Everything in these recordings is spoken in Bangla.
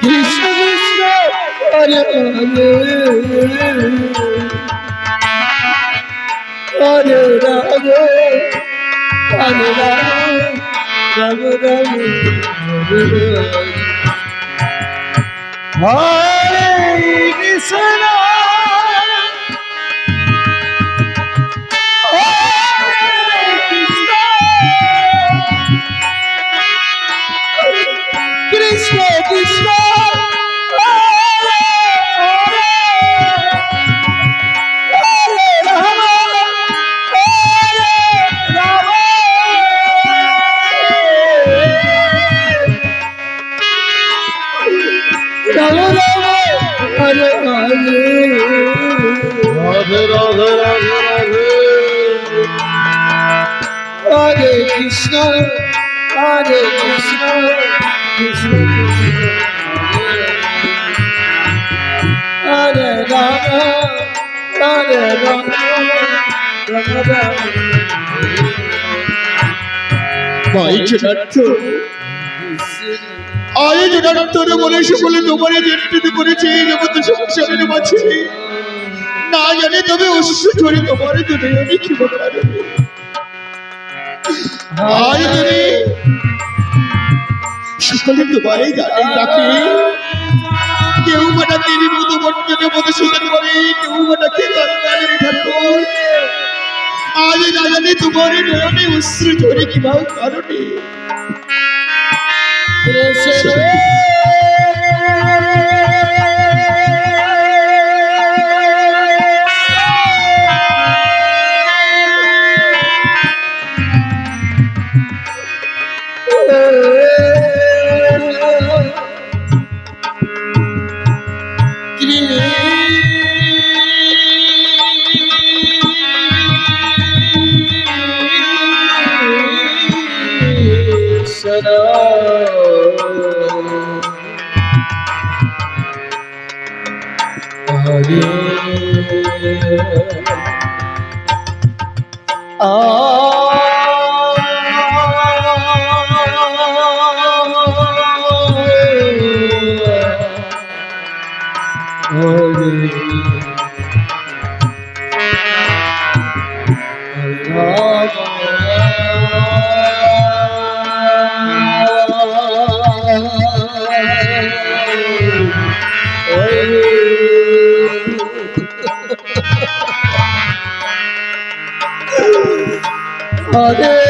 কৃষ্ণ কৃষ্ণ হরে কৃষ্ণ হরে কৃষ্ণ কৃষ্ণ কৃষ্ণ। হরে রাম হরে রাম রাম রাম ভাই জনার্থ আয় জনার্থন বলে সকলে তোমার জেঠিত করেছে এই জগৎ সংসারের মাঝে। না জানে তবে অশ্ব ধরে তোমার আমি কি তুমি সকলে তোমায় গানে ডাকে। কেউ বা ডাকে বিমুদ বর্জনে মধুসূদন বলে কেউ বা ডাকে গঙ্গালের ঠাকুর। আজ না জানে তোমার নয়নে অশ্রু ঝরে কিবা কারণে। হরে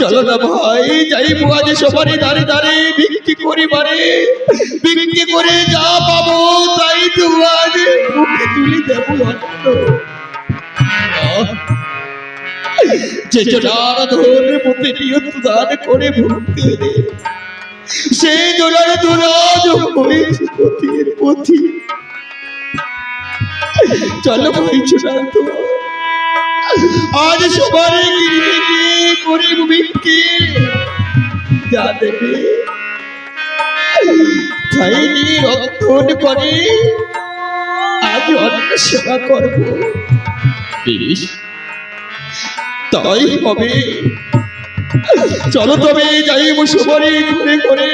চলো না ভাই যাইবো আজ সবারই দাঁড়ে দাঁড়ে, বিক্রি করি বারে বিক্রি করে যা পাবো, তাই তো আজ তুলে দেবো আজ গিয়ে গরিব বিক্রি। যা দেবে। করে আজ অন্য সেবা করব। তাই হবে। চলো তবে যাই মুসুবরি ঘুরে ঘুরে।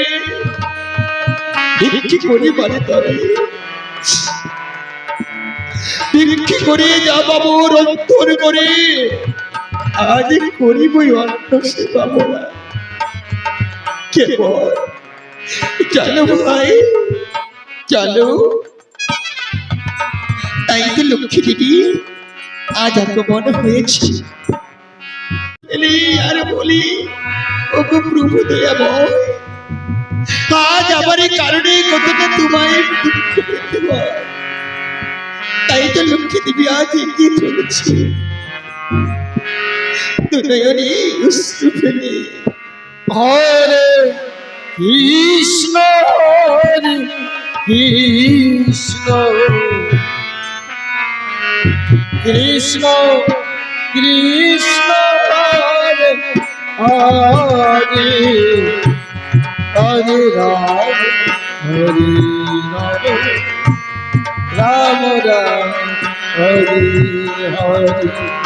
ভিক্ষি করি বাড়ি তরে ভিক্ষি করে যা পাবো রক্ষণ করে। আজ করিবই অন্য সেবা বলা? কেবল চলো ভাই চলো তাই তো লক্ষ্মী দিদি, আজ আগমন হয়েছে। আর বলি, ওগো প্রভু দয়াময়, আজ আমার এই কারণে কতটা তোমায় দুঃখ পেতে তাই তো লক্ষ্মী দেবী আজ এগিয়ে চলেছে। দুনয়নে অশ্রু ফেলে হরে কৃষ্ণ হরে কৃষ্ণ কৃষ্ণ কৃষ্ণ হরে হরে রাম রাম রাম রাম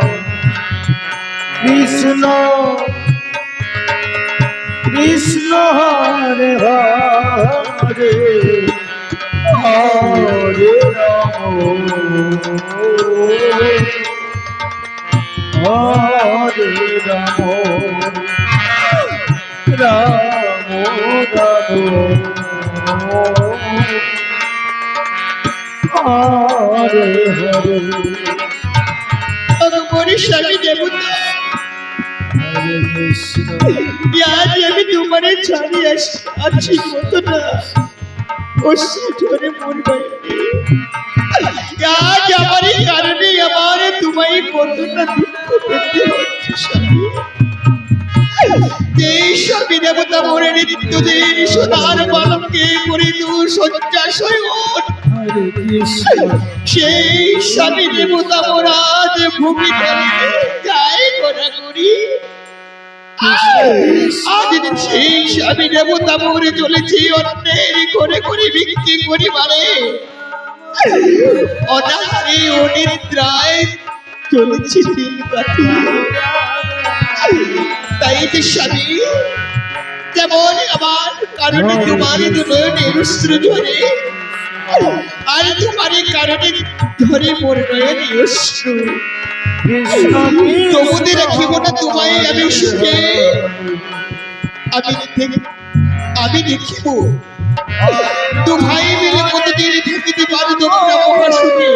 কৃষ্ণ কৃষ্ণ হরে হরে হরে রাম হরে রাম রাম রাম হরে হরে ভগবানের স্বামী দেবতা আজ আমি তোমার ছাড়িয়ে আস- আছি কত না অশ্রু ধরে মন বাইরে আজ আমার এই কারণে আমার তোমায় কত না দুঃখ পেতে হচ্ছে স্বামী দেবতা মরে নিত্যদিন সোনার বালককে করে দু শয্যা শয়ন সেই স্বামী দেবতা মোরাজ ভূমি যাই করা করি স্বামী দেবতা মরে চলেছে অন্যের করে করে বিক্রি করি মানে অনাহারে অনিদ্রায় চলেছে তাই যে স্বামী যেমন আমার কারণে তোমার দুনয়নে অশ্রু ঝরে আর তোমার কারণে ধরে মোর নয়নে অশ্রু কৃষ্ণ তবুতে রাখিব না তোমায় আমি সুখে। আমি আমি দেখিব দু ভাই মিলে কতদিন থাকিতে পারি তোমরা মহাসুখে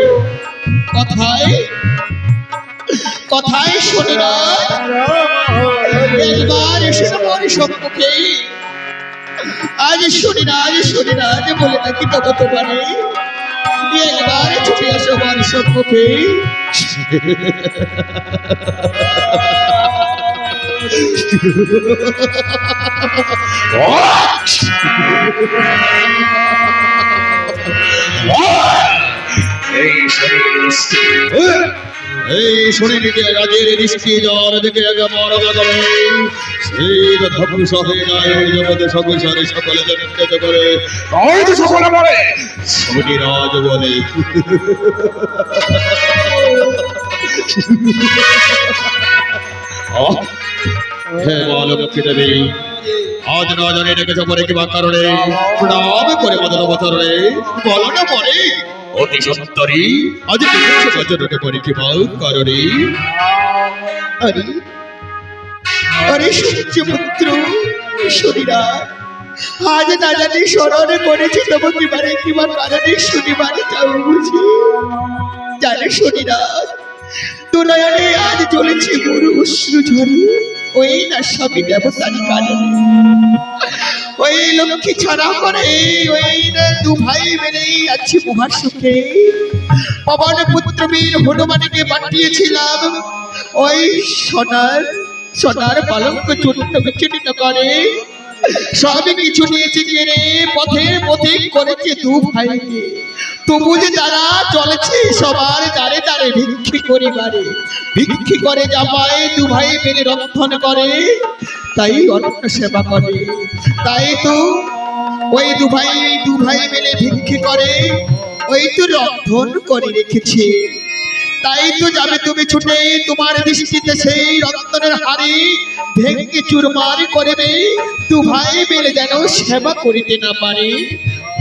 কথায় কথায় শোনে না। একবার এসে আমার সম্মুখে। আজ শুনি না, আজ শুনি না, আজ বলে নাকি তত তোমারে একবার ছুটে আসো আমার সম্মুখে এই শরীর এই শরীরকে রাজের দৃষ্টি যার দিকে করে সেই জগতে সংসারে সকলে জগৎ করে তাই তো সকলে বলে সবটি রাজ বলে হে বালমুখী দেবী আজ না জানি ডেকেছ পরে কিবা কারণে প্রণাম করে বদল বছরে বলো না পরে অতি সত্তরী আজ ডেকেছ বছরটা পরে কিবা কারণে। আরে আরে সূর্যপুত্র শরীরা আজ না জানি স্মরণ করেছি তবু কিবারে কিবা কারণে শুনিবারে যাও বুঝি। জানে শরীরা তোরায়ানে আজ চলেছে বড় অশ্রু ঝরে ওই না সবই দেবতার কারণে। ওই লক্ষ্মী ছাড়া করে ওই দু ভাই মিলেই আছি উহার সুখে। পবন পুত্র বীর হনুমানকে পাঠিয়েছিলাম। ওই সোনার সোনার পালঙ্ক চূর্ণ বিচ্ছিন্ন করে। সবই কিছু নিয়েছে রে, পথে পথে করেছে দু ভাইকে। তবু যে তারা চলেছে সবার দাঁড়ে দাঁড়ে ভিক্ষি করিবারে ভিক্ষি করে জামাই দু ভাই মিলে রক্ষণ করে, তাই অন্য সেবা করে। তাই তো ওই দু ভাই দু ভাই মিলে ভিক্ষি করে, ওই তো রক্ষণ করে রেখেছে। তাই তো যাবে তুমি ছুটে তোমার দৃষ্টিতে সেই রক্তনের হাড়ি ভেঙে চুরমার করবে দু ভাই মিলে যেন সেবা করিতে না পারে।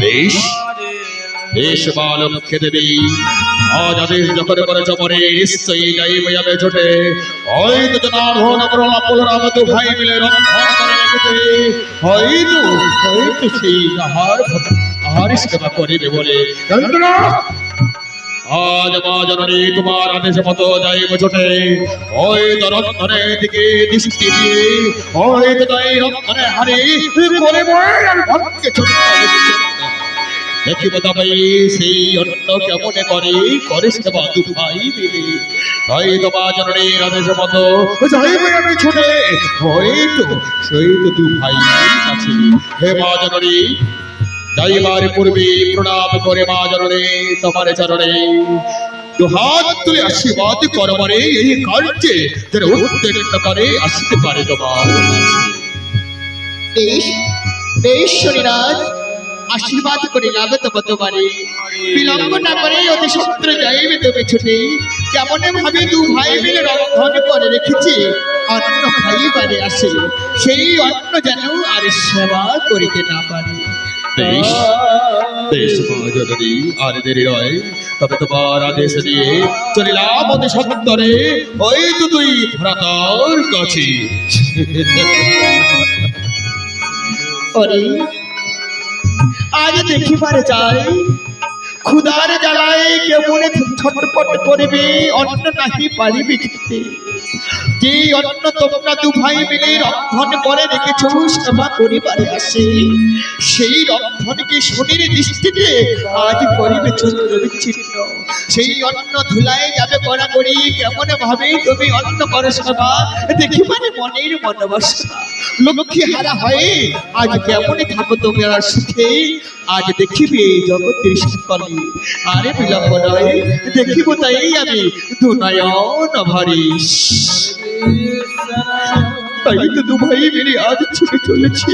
বেশ। বেশ মা লক্ষ্মী দেবী। আজ আদেশ যখন করেছ পরে নিশ্চয়ই যাইবে যাবে ছোটে হয়তো জনার্দন বলরাম বলরাম দু ভাই মিলে রক্ষণ করে রেখেছে। হয়তো হয়তো সেই আহার আহার সেবা করিবে বলে। আজ মা জননী তোমার আদেশ মতো যাইব ছোটে হয়তো রক্ষণের দিকে দৃষ্টি দিয়ে, হয়তো তাই রক্ষণে হারি, করে বয় ভক্তকে ছোট দেখিব তবে সেই অন্য কেমনে করে? মিলে। যাইব আমি ছুটে। সেই তো আছে হে মা জননী, যাইবার পূর্বে প্রণাম করে মা জননী তোমার চরণে। দু হাত তুলে আশীর্বাদ করবারে এই কার্যে যেন উত্তীর্ণ করে আসতে পারে তোমার বেশ বেশ শরীরাজ আশীর্বাদ করে লাভে তো তোমারে বিলম্ব না করে অতি সত্র যাইবে তুমি ছুটে। কেমন ভাবে দু ভাই মিলে রক্ষণ করে রেখেছে অন্য খাইবারে আসে। সেই অন্ন যেন আর সেবা করিতে না পারে। বেশ বেশ মা জননী আর দেরি নয়। তবে তোমার আদেশ দিয়ে চলিলাম অতি সত্তরে ওই তো তুই ভ্রাতার কাছে। ওরে আজ দেখিবার যাই ক্ষুদার জ্বালায় কেমন ছটপট করবে অন্য নাহি পারিবে যে অন্ন তোমরা দু ভাই মিলে রক্ষণ করে রেখেছ, সেবা করিবারে আসে। সেই রক্ষণকে শনির দৃষ্টিতে আজ করিবে চন্দ্র বিচ্ছিন্ন। সেই অন্ন ধুলায় যাবে করা করি, কেমন ভাবে তুমি অন্ন করো সেবা, দেখিবারে মনের মনোবাসনা লক্ষ্মী হারা হয়ে, আজ কেমন থাকো তোমরা সুখে, আজ দেখিবে জগতের সকলে। আরে বিলম্ব নয়, দেখিব তাই আমি দুনয়ন ভরিস। তাই তো দু ভাই মিলে আজ ছুটে চলেছে।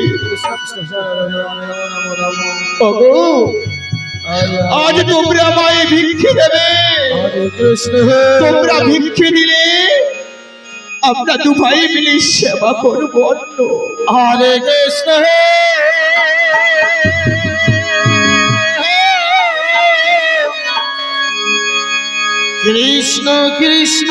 আজ তোমরা আমায় ভিক্ষে দেবে। তোমরা ভিক্ষে দিলে আমরা দু ভাই মিলে সেবা করব অন্য। হরে কৃষ্ণ কৃষ্ণ কৃষ্ণ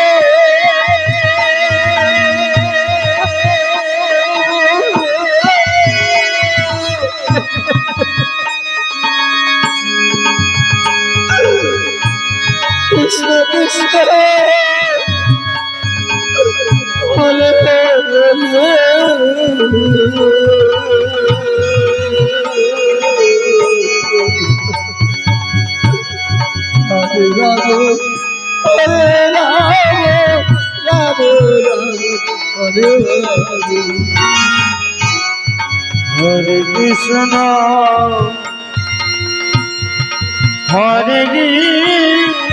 কৃষ্ণ কৃষ্ণ হরে হরে কৃষ্ণ হরে কৃষ্ণ।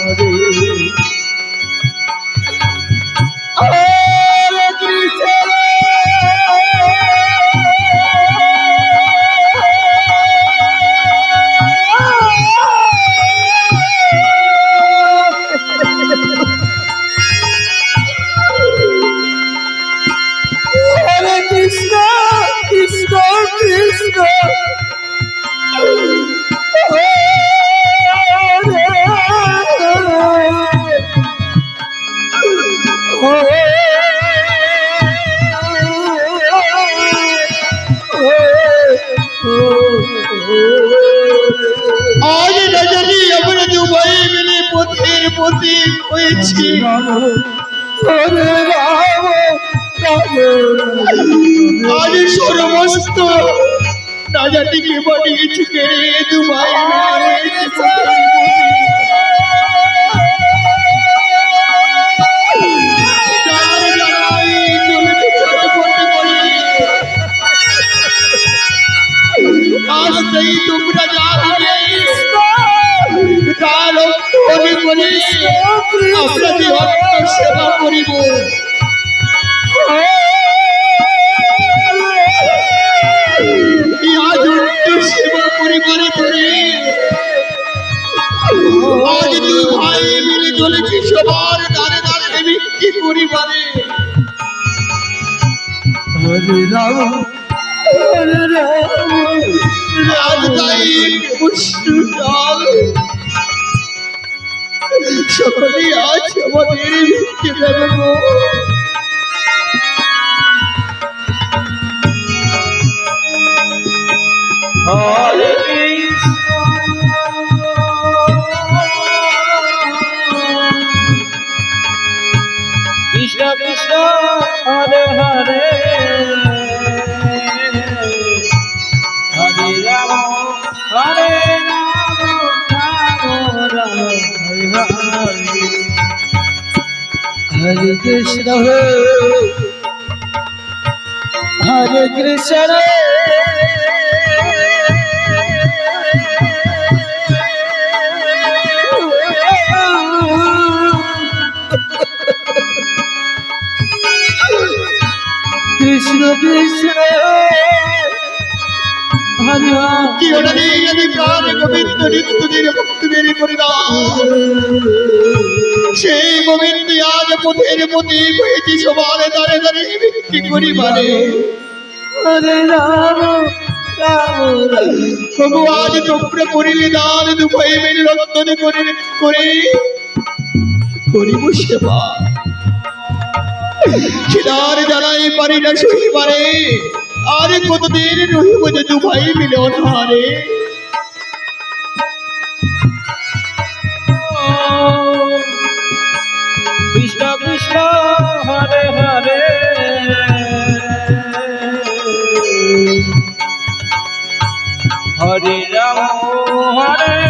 হরে হয়েছি আজ সমস্ত রাজাটিকে বানিয়েছি কেড়ে দুবাই। আজ সেই তোমরা যাবে করে আমরা অন্য সেবা করিব। আজ সেবা পরিবারে করে আজ দুই ভাই মিলে চলেছি সবার বিক্রি করিবারে হরে রাম হরে রাম সকলে আজ আমাদের ভিক্ষে দেবে গো? কৃষ্ণ কৃষ্ণ হরে হরে। হরে কৃষ্ণ হরে। কৃষ্ণ কৃষ্ণ কৃষ্ণ যদি প্রাণ সেই গোবিন্দ আজ পথের পথে হয়েছি সবার দাঁড়ে দাঁড়ে বিক্রি হরে রাম রাম তবু আজ তোমরা করিলে দান দুপাই মেরে রক্তন করে করে করিব সেবা। পারি না আর কতদিন রহিব যে দু ভাই মিলে অনাহারে হরে রাম হরে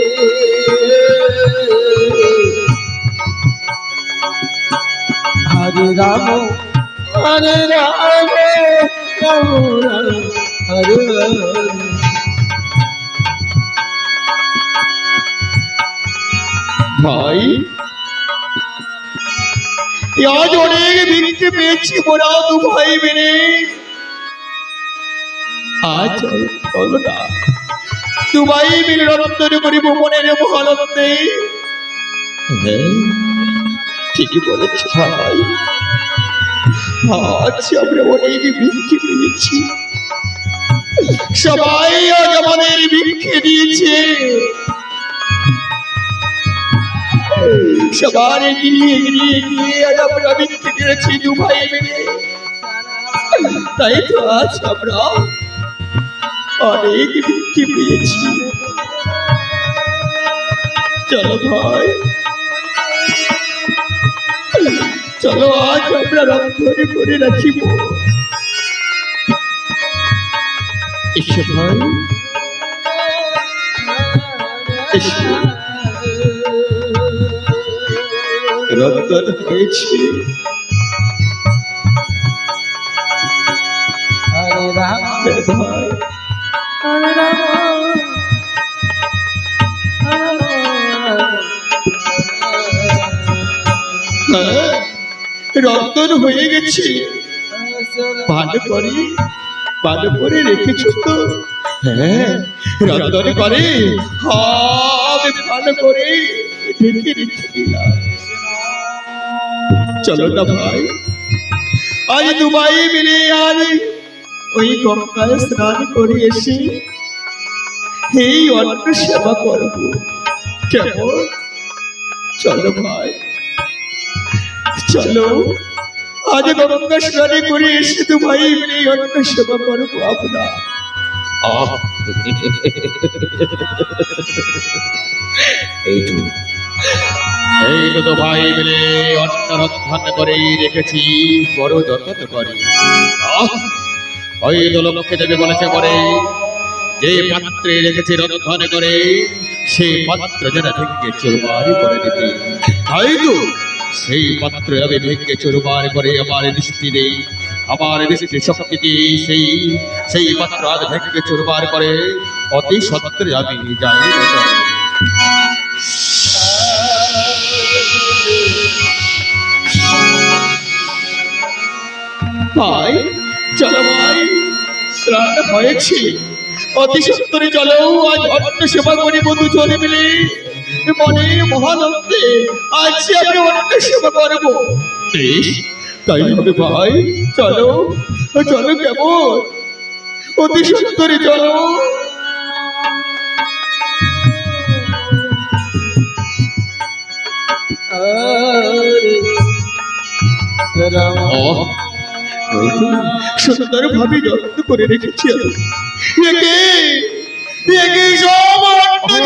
হরে রাম হরে রামে রাম রাম হরে হরে ভাই আজ অনেক ভিক্ষে পেয়েছি মোরা দু ভাই মিলে আজ চলো না দু ভাই মিলে রত্তরে করি ভ্রমণের মহানন্দে। হ্যাঁ। ঠিকই বলেছ, ভাই। আজ আমরা অনেক ভিক্ষে পেয়েছি। সবাই আজ আমাদের ভিক্ষে দিয়েছে। সবার এগিয়ে আজ আমরা করেছি দু ভাই মিলে। তাই তো আজ আমরা অনেক ভিক্ষে পেয়েছি। চলো ভাই। চলো আজ আমরা রক্ষণে করে রাখিব এসো ভাই। এসো। রক্তন হয়েছে। হরে রাম। ভাই। হরে রাম। রক্তন হয়ে গেছে। ভালো করে ভালো করে রেখেছ তো? হ্যাঁ রক্তন করে। ভালো করে ঢেকে রেখে চলো না ভাই। আজ দুবাই মিলে আর ওই গঙ্গায় স্নান করে এসে এই অন্ন সেবা করব। কেমন? চলো ভাই। চলো। আজ গঙ্গা স্নানে করে এসে তো ভাই এই অন্ন সেবা করব আহ। এইটু এইটু তো ভাই মিলে অন্ন রক্ষণ করে রেখেছি বড় যত্ন করে। ওই তো লক্ষ্যে দেবে বলেছে পরে যে পাত্রে রেখেছি রক্ষণ করে সেই পাত্র যেন ভেঙে চুরমারি করে দিতে। তাই তো। সেই পাত্র আমি ভেঙে চুরমার করে আমার দৃষ্টি দেই আমার দৃষ্টি শক্তি দিয়ে সেই সেই পাত্র আজ ভেঙে চুরমার করে অতি সত্ত্বে আমি যাই ভাই, চলো ভাই, স্নান হয়েছে। অতি সত্তরে চলো, আজ অন্ন সেবা করি বন্ধু চলে মিলে। মনের মহানন্দে আজ আমরা অন্ন সেবা করব। তাই হবে ভাই চলো চলো কেমন? অতি সত্তরে চলো। সুন্দর ভাবে যত্ন করে রেখেছি আমি। একে একে সব অন্ন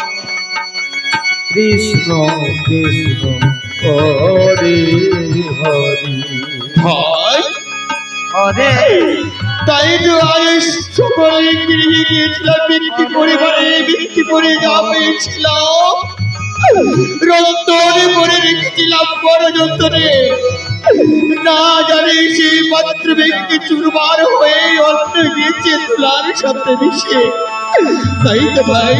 কৃষ্ণ কৃষ্ণ হরে হরে। হরে। তাই তো আজ সকলে গৃহে গিয়েছিলাম বৃত্তি পরিবারে বৃত্তি করে যা পেয়েছিলাম রন্তরে করে রেখেছিলাম বড় যন্ত্রে না জানি সেই পাত্র ব্যক্তি চুরবার হয়ে অন্য গিয়েছে তুলার সাথে মিশে। তাই তো ভাই,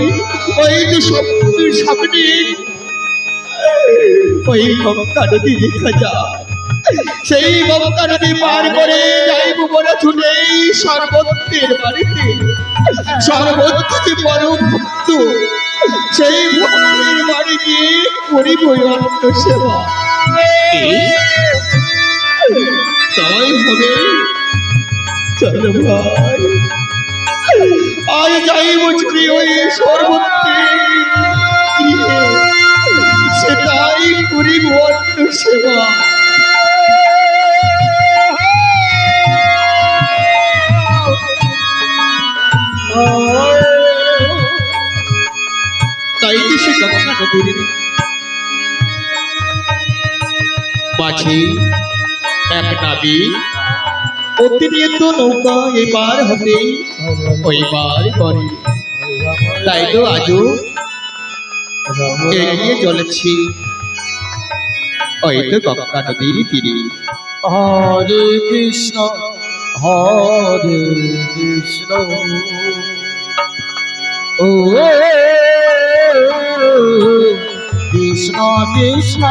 ওই তো স্বপ্নের সামনে। ওই গঙ্গা নদী দেখা যায় সেই গঙ্গা নদী পার করে যাইব বলে ছুটে সর্বত্রের বাড়িতে। সর্বত্র বড় ভক্ত, সেই ভক্তের বাড়ি গিয়ে করিব অন্ত সেবা তাই হবে। চল ভাই। আজ যাইব ছুটি ওই সর্বত্রের গৃহে সেটাই করিব অন্ত সেবা। তাই তো সে গঙ্গা নদীর মাঝে, এক নাবি। অতিরিক্ত নৌকা এবার হবে। তাই তো আজও এগিয়ে চলেছি। ওই তো গঙ্গা নদীর তীরে। হরে কৃষ্ণ হরে কৃষ্ণ। ও কৃষ্ণ কৃষ্ণ।